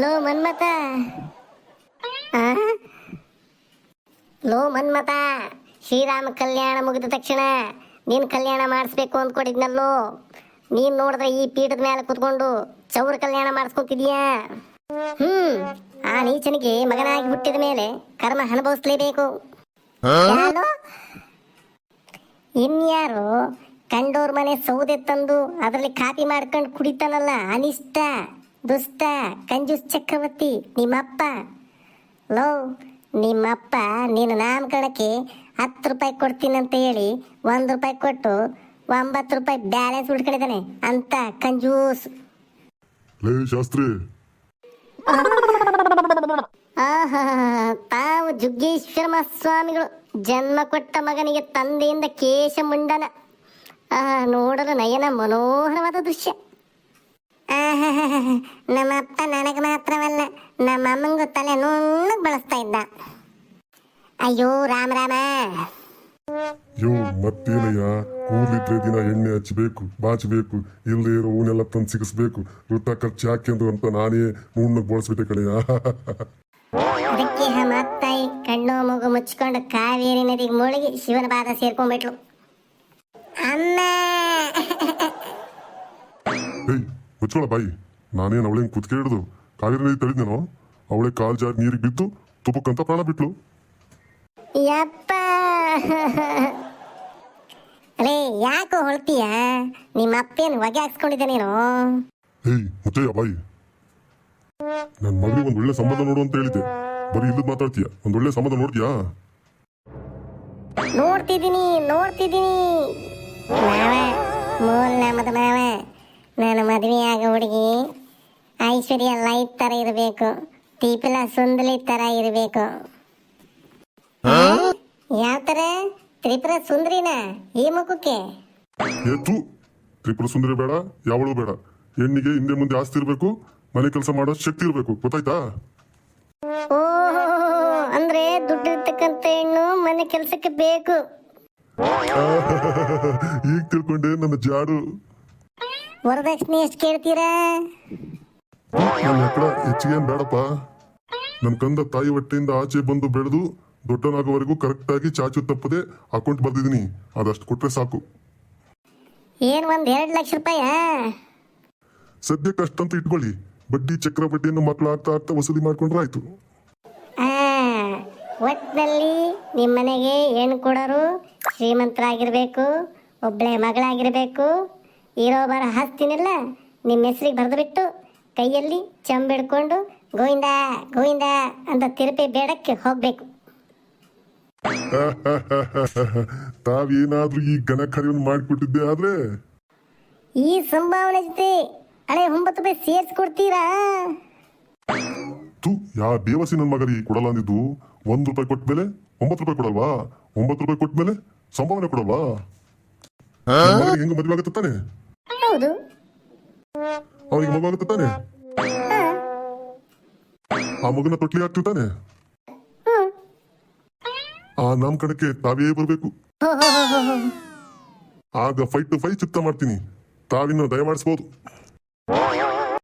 Low Manmatha? ಲೋ ಮನ್ಮತ ಶ್ರೀರಾಮ ಕಲ್ಯಾಣ ಮುಗಿದ ತಕ್ಷಣ ನೀನ್ ಕಲ್ಯಾಣ ಮಾಡಿಸ್ಬೇಕು ಅಂದ್ಕೊಂಡಿದ್ನಲ್ಲೋ? ನೀನ್ ನೋಡಿದ್ರೆ ಈ ಪೀಠದ ಮೇಲೆ ಕುತ್ಕೊಂಡು ಚೌರ ಕಲ್ಯಾಣ ಮಾಡಿಸ್ಕೊಂತಿದ್ಯಾ? ಹ್ಮ್, ಆ ನೀಚನಿಗೆ ಮಗನಾಗಿ ಹುಟ್ಟಿದ ಮೇಲೆ ಕರ್ಮ ಅನುಭವಿಸ್ಲೇಬೇಕು. ಯಾರು? ಇನ್ಯಾರು? ಕಂಡೋರ್ ಮನೆ ಸೌದೆ ತಂದು ಅದರಲ್ಲಿ ಕಾಪಿ ಮಾಡ್ಕೊಂಡು ಕುಡಿತಾನಲ್ಲ ಅನಿಷ್ಟ ದುಷ್ಟ ಕಂಜೂಸ್ ಚಕ್ರವರ್ತಿ ನಿಮ್ಮಪ್ಪ. ಲೋ ನಿಮ್ಮಪ್ಪ ನೀನು ನಾಮಕರಣಕ್ಕೆ ಹತ್ತು ರೂಪಾಯಿ ಕೊಡ್ತೀನಂತ ಹೇಳಿ ಒಂದು ರೂಪಾಯಿ ಕೊಟ್ಟು ಒಂಬತ್ತು ರೂಪಾಯಿ ಬ್ಯಾಲೆನ್ಸ್ ಬಿಡ್ಕೊಂಡಿದ್ದಾನೆ ಅಂತ ಕಂಜೂಸ್. ಲೇ ಶಾಸ್ತ್ರಿ. ಆಹಾ ತಾವು ಜುಗ್ಗೇಶ್ವರ ಸ್ವಾಮಿಗಳು. ಜನ್ಮ ಕೊಟ್ಟ ಮಗನಿಗೆ ತಂದೆಯಿಂದ ಕೇಶ ಮುಂಡನ. ಆಹಾ ನೋಡಲು ನಯನ ಮನೋಹರವಾದ ದೃಶ್ಯ. ನಮ್ಮ ನಮ್ಮಪ್ಪ ನನಗೆ ಮಾತ್ರವಲ್ಲ ನಮ್ಮ ಅಮ್ಮಂಗೂ ತಲೆ ನುಣ್ಣಗ್ ಬಳಸ್ತಾ ಇದ್ದ. ಅಯ್ಯೋ ರಾಮ ರಾಮ. ಯೋ ಮತ್ತೇನಯ್ಯ? ಕೂದಲಿದ್ರೆ ದಿನ ಎಣ್ಣೆ ಹಚ್ಚಬೇಕು ಬಾಚಬೇಕು ಇಲ್ಲದೆ ಇರೋ ಊನೆಲ್ಲ ತಂದು ಸಿಗಿಸ್ಬೇಕು. ವೃತ್ತ ಖರ್ಚು ಹಾಕ್ಯಂದು ಅಂತ ನಾನೇ ಮೂಣ್ಣಗೆ ಬಳಸ್ಬಿಟ್ಟೆ ಕಡೆಯ ಕಣ್ಣು ಮೂಗು ಮುಚ್ಕೊಂಡು ಕಾವೇರಿ ನದಿಗೆ ಮುಳುಗಿ ಶಿವನ ಪಾದ ಸೇರ್ಕೊಂಡ್ಬಿಟ್ಲು. ಏಯ್ ಮುಚ್ಚೋಳ ಬಾಯಿ ನಾನೇನು ಅವಳೆ ಕುತ್ಕೆ ಹಿಡಿದು? ಕಾವೇರಿ ನದಿ ತಳಿದ್ನೇನೋ ಅವಳೆ ಕಾಲ್ ಜಾರಿ ನೀರಿಗೆ ಬಿದ್ದು ತುಪ್ಪಕ್ಕಂತ ಪ್ರಾಣ ಬಿಟ್ಲು. ಯಪ್ಪ. ಅಲೇ ಯಾಕೋ ಹೊಳ್ತೀಯ? ನಿಮ್ಮ ಅಪ್ಪೇನು ಹೊಗೆ ಹಾಕ್ಸ್ಕೊಂಡಿದ್ದಾನೇನೋ? ಏಯ್ ಮುಚ್ಚಯ್ಯ ಬಾಯಿ. ನನ್ನ ಮಗನಿಗೆ ಒಂದು ಒಳ್ಳೆ ಸಂಬಂಧ ನೋಡು ಅಂತ ಹೇಳಿದ್ದೆ. ಬರೀ ಇಲ್ಲದ್ ಮಾತಾಡ್ತೀಯ? ಒಂದು ಒಳ್ಳೆ ಸಂಬಂಧ ನೋಡ್ತೀಯಾ? ನೋಡ್ತಿದ್ದೀನಿ ನೋಡ್ತಿದ್ದೀನಿ. ಮಾವ ಮೂಲ ನಾಮದ ಮಾವ ನಾನು ಮದುವೆಯಾಗ ಹುಡುಗಿ ಐಶ್ವರ್ಯ ಲೈಟ್ ತರ ಇರಬೇಕು ತೀಪಿಲ ಸುಂದಲಿ ತರ ಇರಬೇಕು. ಯಾವ ತರ? ತ್ರಿಪುರ ಸುಂದರಿನ ಈ ಮುಖಕ್ಕೆ? ತ್ರಿಪುರ ಸುಂದರಿ ಬೇಡ ಯಾವಳು ಬೇಡ. ಹೆಣ್ಣಿಗೆ ಹಿಂದೆ ಮುಂದೆ ಆಸ್ತಿ ಇರಬೇಕು ಮನೆ ಕೆಲಸ ಮಾಡೋ ಶಕ್ತಿ ಇರಬೇಕು ಗೊತ್ತಾಯ್ತಾ? ಓಹೋ ಅಂದ್ರೆ ದುಡ್ಡು ಇರ್ತಕ್ಕಂಥ ಹೆಣ್ಣು ಮನೆ ಕೆಲಸಕ್ಕೆ ಬೇಕು. ಈಗ ತಿಳ್ಕೊಂಡೆ ನನ್ನ ಜಾಡು. ವರದಕ್ಷಿಣೆ ಎಷ್ಟು ಕೇಳ್ತೀರಾ? ನನ್ನ ಹತ್ರ ಹೆಚ್ಚಿಗೆ ಏನ್ ಬೇಡಪ್ಪ. ನನ್ನ ಕಂದ ತಾಯಿ ಹೊಟ್ಟೆಯಿಂದ ಆಚೆ ಬಂದು ಬೆಳೆದು ದೊಡ್ಡನಾಗೋವರೆಗೂ ಕರೆಕ್ಟಾಗಿ ಚಾಚು ತಪ್ಪದೆ ಅಕೌಂಟ್ ಬರ್ದಿದ್ದೀನಿ. ಅದಷ್ಟು ಕೊಟ್ರೆ ಸಾಕು. ಏನ್ ಒಂದ್ ಎರಡ್ ಲಕ್ಷ ರೂಪಾಯ? ಸದ್ಯಕ್ಕೆ ಅಷ್ಟಂತ ಇಟ್ಕೊಳ್ಳಿ. ಬಡ್ಡಿ ಚಕ್ರ ಬಡ್ಡಿಯನ್ನು ಮಕ್ಕಳು ಆಗ್ತಾ ಆಗ್ತಾ ವಸೂಲಿ ಮಾಡ್ಕೊಂಡ್ರೆ ಆಯ್ತು. ಒಟ್ಟಿನಲ್ಲಿ ನಿಮ್ಮನೆಗೆ ಏನು ಕೊಡೋರು ಶ್ರೀಮಂತರಾಗಿರ್ಬೇಕು ಒಬ್ಳೆ ಮಗಳಾಗಿರ್ಬೇಕು ಇರೋ ಬರ ಹಾಸ್ತಿನಿಲ್ಲ ನಿಮ್ಮ ಹೆಸರಿಗೆ ಬರೆದು ಬಿಟ್ಟು ಕೈಯಲ್ಲಿ ಚಂಬಿಡ್ಕೊಂಡು ಗೋವಿಂದ ಗೋವಿಂದ ಅಂತ ತಿರುಪಿ ಬೇಡಕ್ಕೆ ಹೋಗ್ಬೇಕು. ತಾವೇನಾದ್ರೂ ಈ ಘನ ಕಾರ್ಯವನ್ನು ಮಾಡಿಕೊಟ್ಟಿದ್ದೆ ಆದ್ರೆ? ಈ ಸಂಭಾವನೆ ಜೊತೆ ಅಳೆ ಒಂಬತ್ತು ರೂಪಾಯಿ ಸೇರಿಸ್ಕೊಡ್ತೀರಾ ತು ಯಾ ಬೇವಸಿ ನನ್ನ ಮಗರಿ ಕೊಡಲ್ಲ ಅಂದಿದ್ದು? ಒಂದ್ ರೂಪಾಯಿ ಕೊಟ್ಟ ಮೇಲೆ? ಒಂಬತ್ತು ರೂಪಾಯಿ ಕೊಡಲ್ವಾ? ಒಂಬತ್ತು ರೂಪಾಯಿ ಕೊಟ್ಟ ಮೇಲೆ? ಸಂಭಾವನೆ ಕೊಡಲ್ವಾ ಹೆಂಗ ಮದುವೆ ಆಗುತ್ತೆ ತಾನೆ? ಹೌದು. ಅವನಿಗೆ ಮಗು ಆಗುತ್ತೆ ತಾನೆ? ಆ ಮಗನ ತೊಟ್ಲಿ ಹಾಕ್ತೀವಿ ತಾನೆ? ಆ ನಾಮಕರಣಕ್ಕೆ ತಾವೇ ಬರ್ಬೇಕು. ಆಗ ಫೈಟ್ ಟು ಫೈ ಚಿತ್ತ ಮಾಡ್ತೀನಿ. ತಾವಿನ್ನು ದಯಮಾಡಿಸ್ಬೋದು.